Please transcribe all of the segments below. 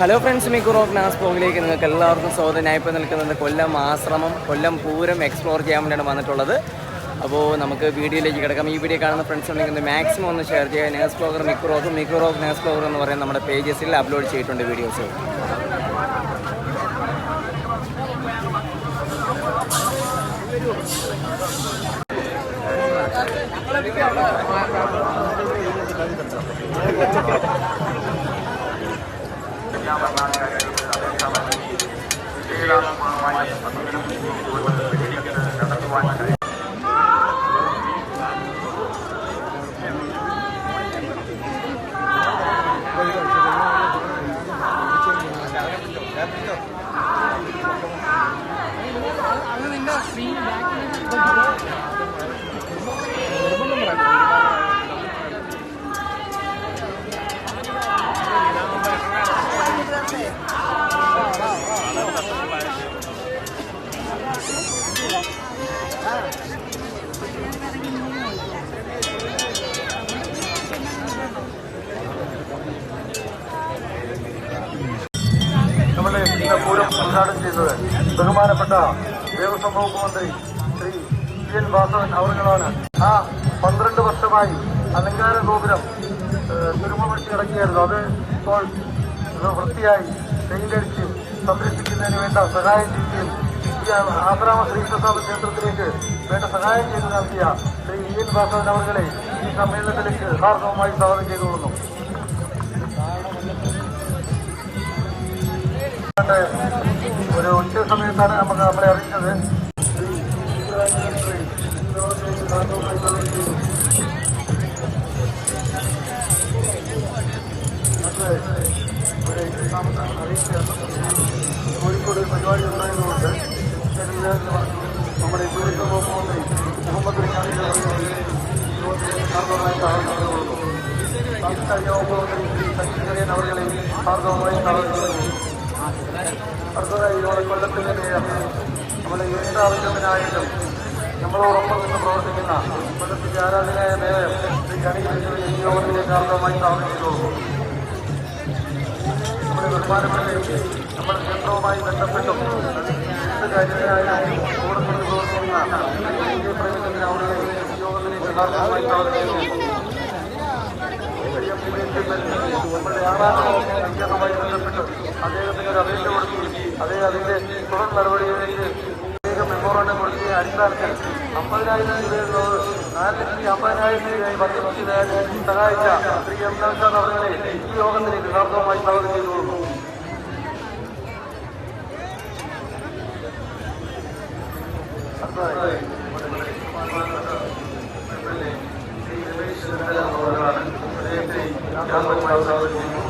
Hello friends Mikku rock nurse ബ്ലോഗിലേക്ക് നിങ്ങൾക്ക് എല്ലാവർക്കും സ്വാഗതം. ഞാൻ ഇപ്പോൾ നിൽക്കുന്നത് കൊല്ലം ആശ്രമം കൊല്ലം പൂരം എക്സ്പ്ലോർ ചെയ്യാൻ വേണ്ടിയാണ് വന്നിട്ടുള്ളത്. അപ്പോൾ നമുക്ക് വീഡിയോയിലേക്ക് കിടക്കാം. ഈ വീഡിയോ കാണുന്ന ഫ്രണ്ട്സ് ഉണ്ടെങ്കിൽ മാക്സിമം ഒന്ന് ഷെയർ ചെയ്യുക. Nurse blogger Mikku rock nurse blogger എന്ന് പറയുന്ന നമ്മുടെ പേജസിൽ അപ്ലോഡ് ചെയ്തിട്ടുണ്ട് വീഡിയോസ് നമ്മുടെ ഉദ്ഘാടനം ചെയ്തത് ബഹുമാനപ്പെട്ട ദേവസ്വം വകുപ്പ് മന്ത്രി ശ്രീ പി എൻ വാസവൻ അവർകളാണ് ആ പന്ത്രണ്ട് വർഷമായി അലങ്കാര ഗോപുരം തുരുമ്പടിച്ച് കിടക്കുകയായിരുന്നു അത് ഇപ്പോൾ വൃത്തിയായി പെയിന്റടിച്ച് സംരക്ഷിക്കുന്നതിന് വേണ്ട സഹായം ചെയ്യുകയും ആശ്രാമ ശ്രീകൃഷ്ണസ്വാമി ക്ഷേത്രത്തിലേക്ക് വേണ്ട സഹായം ചെയ്തു നൽകിയ ശ്രീ ഇ എൻ വാസവൻ അവർകളെ ഈ സമ്മേളനത്തിലേക്ക് യഥാർത്ഥവുമായി സ്വാഗതം ചെയ്തുകൊള്ളുന്നു. ഒരു ഉച്ച സമയത്താണ് നമുക്ക് നമ്മളെ അറിയിച്ചത്. കോഴിക്കോട് പരിപാടി ഉണ്ടായതുകൊണ്ട് നമ്മുടെ വകുപ്പ് മന്ത്രി മുഹമ്മദ് സാംസ്കാരിക വകുപ്പ് മന്ത്രി ശ്രീ അടുത്തതായി നമ്മുടെ കൊല്ലത്തിന്റെ നമ്മുടെ ഏത് ആവശ്യത്തിനായിട്ടും നമ്മളോടൊപ്പം നിന്ന് പ്രവർത്തിക്കുന്ന കൊല്ലത്തിന്റെ ആരാധനായ മേയർ ശ്രീ കണികൃഷ്ണ ഈ യോഗത്തിലേക്ക് ആർദ്രമായി ചെയ്തോളൂ നമ്മുടെ ബഹുമാനപ്പെട്ട നമ്മുടെ ക്ഷേത്രവുമായി ബന്ധപ്പെട്ടും എന്ത് കാര്യത്തിനായാലും കൂടെ കൊണ്ട് പ്രവർത്തിക്കുന്ന പ്രേമചന്ദ്രൻ അവരുടെ യോഗത്തിലേക്ക് ആർദ്രമായി സ്വാഗതം നമ്മുടെ ആറാമത്തെ ബന്ധപ്പെട്ട് അദ്ദേഹത്തിന് ഒരു അപേക്ഷ കൊടുത്തു അദ്ദേഹം അതിന്റെ തുടർ നടപടികളിലേക്ക് അദ്ദേഹം മെമ്മോറാണ്ടം കൊടുത്ത അടിസ്ഥാനത്തിൽ അമ്പതിനായിരം രൂപയുള്ളത് നാല് ലക്ഷത്തി അമ്പതിനായിരം രൂപയായി പത്ത് ലക്ഷത്തിനായി സഹായിച്ച ശ്രീ എം നംസാദ് അവരെ ഈ യോഗത്തിലേക്ക് സാർത്ഥകമായി സ്വാഗതം ചെയ്തുകൊള്ളു ശ്രീ രമേശ് അദ്ദേഹത്തെ ഞാൻ സ്വാഗതം ചെയ്യുന്നു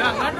Jangan